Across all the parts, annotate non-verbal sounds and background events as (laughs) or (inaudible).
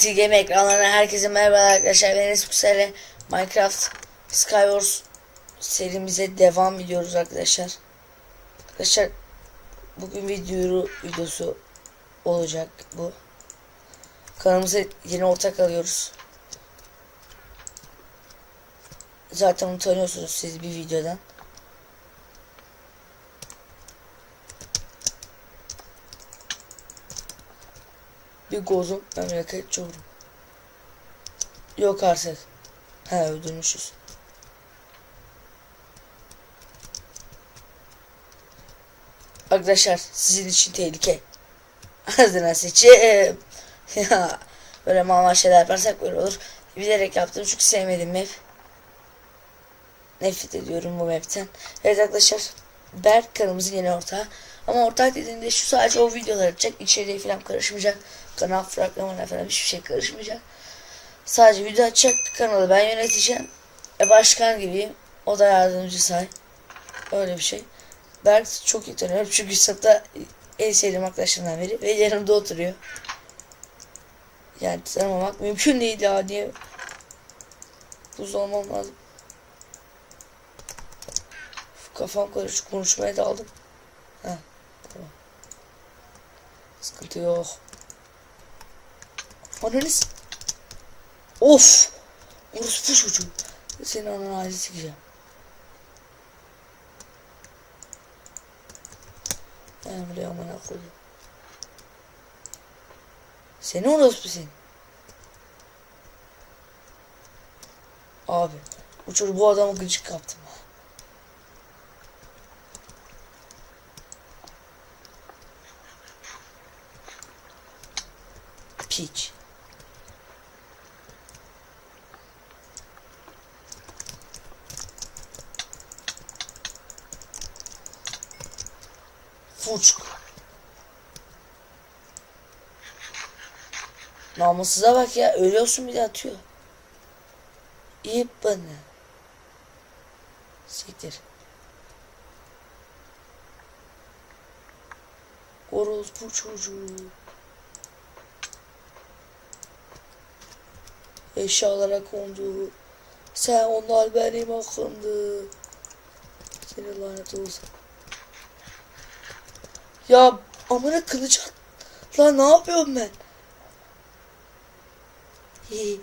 TNT Game ekranlarına herkese merhaba arkadaşlar. Ben Enes Müsel'le Minecraft Skywars serimize devam ediyoruz arkadaşlar. Arkadaşlar bugün video videosu olacak bu. Kanalımıza yeni ortak alıyoruz. Zaten onu tanıyorsunuz siz bir videodan. Bir gozum memleket çorum. Yok artık. He öldürmüşüz. Arkadaşlar sizin için tehlike. (laughs) Ağzına sıçayım. (laughs) Ya böyle mal şeyler yaparsak böyle olur. Bilerek yaptım çünkü sevmedim map. Nefret ediyorum bu mapten. Evet arkadaşlar. Berk kanalımızın yeni ortağı. Ama ortak dediğimde şu sadece o videolar atacak. İçeriği falan karışmayacak. Kanal fragmanına falan hiçbir şey karışmayacak. Sadece video açacak. Kanalı ben yöneteceğim. E başkan gibiyim. O da yardımcı say. Öyle bir şey. Berk çok iyi tanıyorum. Çünkü sınıfta en sevdiğim arkadaşlarımdan biri. Ve yanımda oturuyor. Yani tanımamak mümkün değil ya. Niye? Buz olmam lazım. Kafam karışık konuşmaya daldım. Heh. Sıkıntı yok. Ananız. Of. Orospu çocuğu. Senin sikeceğim. Ben buraya amına koyayım. Seni orospu sen. Abi. Çocuk bu adamı gıcık kaptım. Piç. Fuçk. Namussuza bak ya. Ölüyorsun bir de atıyor. İyi bana. Siktir. Orospu çocuğu. Eşyalara kondu. Sen onlar benim hakkımdı. Seni lanet olsun. Ya amına kılıç at. Lan ne yapıyorum ben? İyi.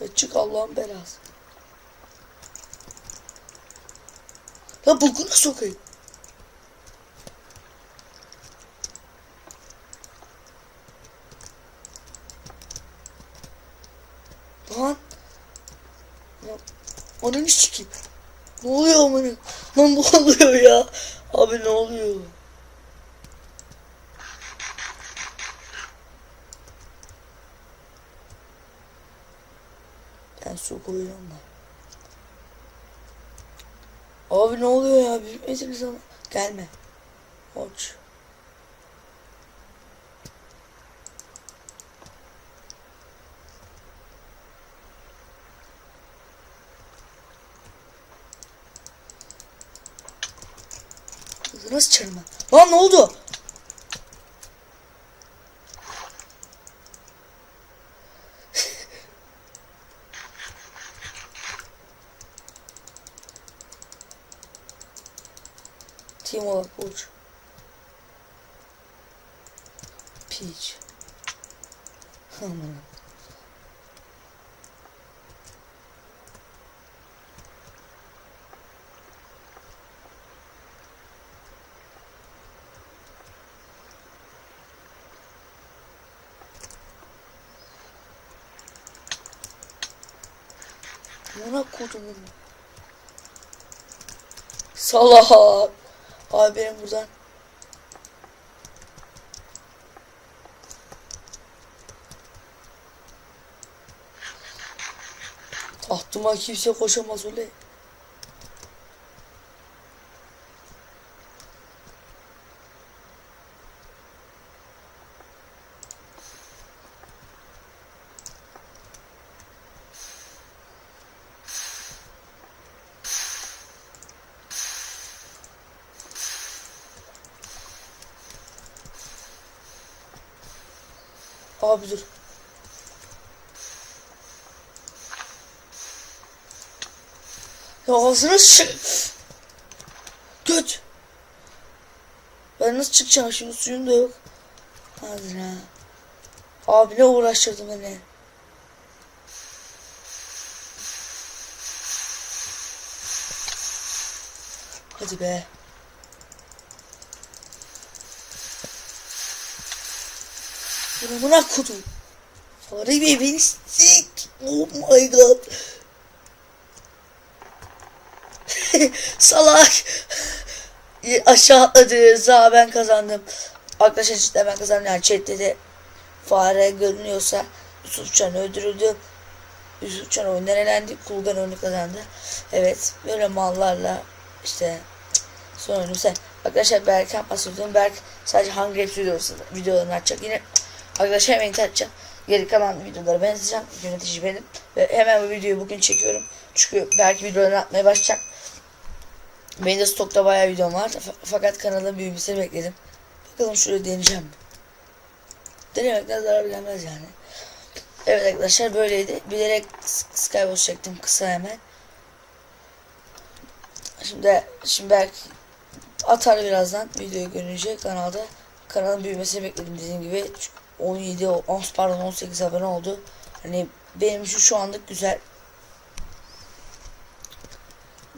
Ya çık Allah'ın belası. Ya bokuna sokayım. Lan. Ya, Ananı sikeyim. Ne oluyor amına? Lan ne oluyor ya? Abi ne oluyor? Ben su koyuyorum da. Abi ne oluyor ya? Bitmedi zaman. Gelme. Koç. Nasıl çarma? Lan ne oldu? (laughs) Team olarak uç. Peach. (laughs) Aman. Buna kodumun. Salak. Abi benim buradan. Tahtıma kimse koşamaz öyle. Abi dur. Ya ağzına sıçın. Göt. Ben nasıl çıkacağım şimdi suyum da yok. Ağzına. Abi ne uğraştırdın beni. Hadi be. Buna kutu. Fare bey beni. Oh my god. (laughs) Salak. Aşağı atladı. Za ben kazandım. Arkadaşlar cidden ben kazandım. Yani chatte de fare görünüyorsa Yusuf Can öldürüldü. Yusuf Can oyundan elendi. Kulgan oyunu kazandı. Evet. Böyle mallarla işte son sen. Arkadaşlar Berk'ten bahsediyorum. Berk sadece hangi videolarını açacak. Yine arkadaşlar hemen açacağım. Geri kalan videoları ben yazacağım. Yönetici benim. Ve hemen bu videoyu bugün çekiyorum. Çünkü belki videolarını atmaya başlayacak. Benim de stokta bayağı videom var. F- fakat kanalın büyümesini bekledim. Bakalım şöyle deneyeceğim. Denemekten zarar gelmez yani. Evet arkadaşlar böyleydi. Bilerek S- Skywars çektim kısa hemen. Şimdi şimdi belki atar birazdan videoyu görünce kanalda. Kanalın büyümesini bekledim dediğim gibi. 17 10 pardon 18 abone oldu. Hani benim şu şu anlık güzel.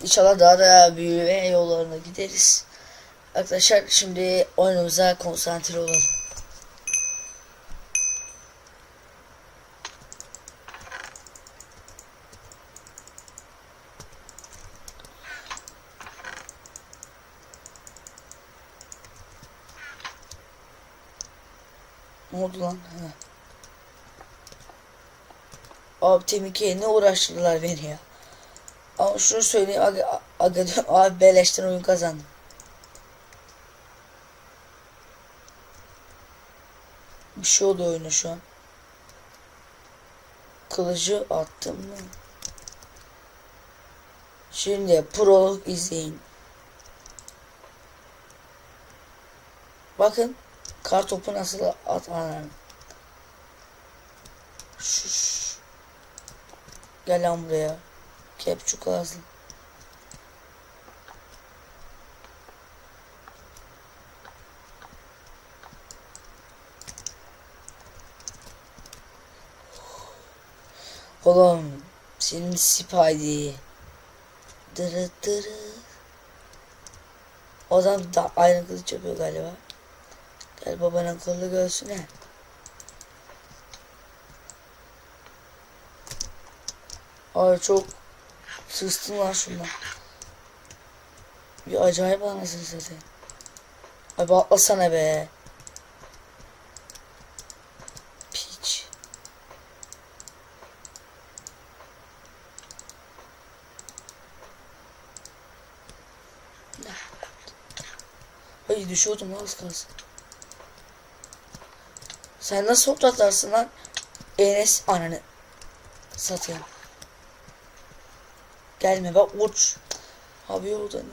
İnşallah daha da büyüme yollarına gideriz. Arkadaşlar şimdi oyunumuza konsantre olalım. Ne oldu lan? Ha. Abi Temike'ye ne uğraştırdılar beni ya. Ama şunu söyleyeyim aga, aga (laughs) abi beleşten oyun kazandım. Bir şey oldu oyuna şu an. Kılıcı attım mı? Şimdi prolog izleyin. Bakın kar topu nasıl at anam. Şuş. Gel lan buraya. Kepçuk ağzım. Oğlum senin sipaydi. Dırı dırı. O adam da aynı kılıç yapıyor galiba. Gel babanın kolu göğsüne. Ay çok Sırstım lan şundan. Bir acayip anasını satayım. Abi atlasana be. Piç. Ay düşüyordum lan az kalsın. Sen nasıl toplatlarsın lan? Enes ananı satayım. Gelme bak uç. Abi yolda ne?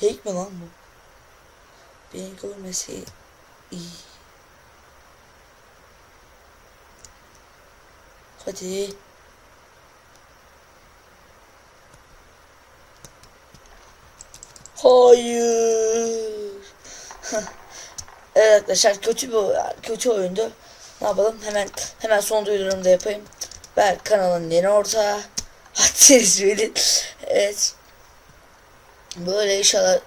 Hack mi lan bu? Beni görmesi iyi. Hadi. Hayır. (laughs) Evet arkadaşlar kötü bir kötü oyundu. Ne yapalım? Hemen hemen son duyurumu da yapayım. Ben kanalın yeni ortağı. (laughs) Haddiniz bilin. Evet. Böyle inşallah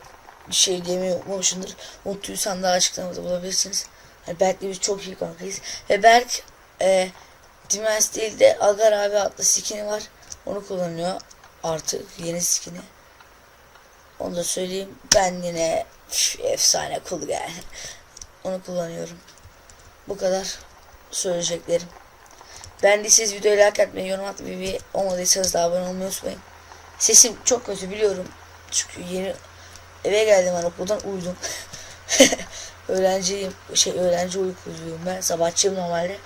bir şey demeyi unutmuşumdur. Unuttuysan da açıklamada bulabilirsiniz. Yani Berk'le biz çok iyi kankayız. Ve Berk e, Dimens değil de Agar abi adlı skin'i var. Onu kullanıyor. Artık yeni skin'i. Onu da söyleyeyim. Ben yine üf, efsane cool yani. Onu kullanıyorum. Bu kadar söyleyeceklerim. Beğendiyseniz videoyu like atmayı, yorum atmayı ve olmadıysanız da abone olmayı unutmayın. Sesim çok kötü biliyorum. Çünkü yeni eve geldim ben okuldan uyudum. (laughs) Öğrenciyim. Şey öğrenci uykusuyum ben. Sabahçıyım normalde.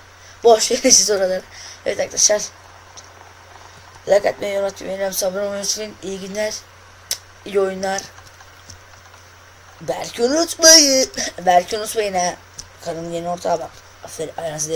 Boş verin siz oraları. Evet arkadaşlar. Like atmayı, yorum atmayı, abone olmayı unutmayın. İyi günler. İyi oyunlar. Belki unutmayın. (laughs) Belki unutmayın ha. Karım yeni ortağı bak. Aferin. Ayağınızı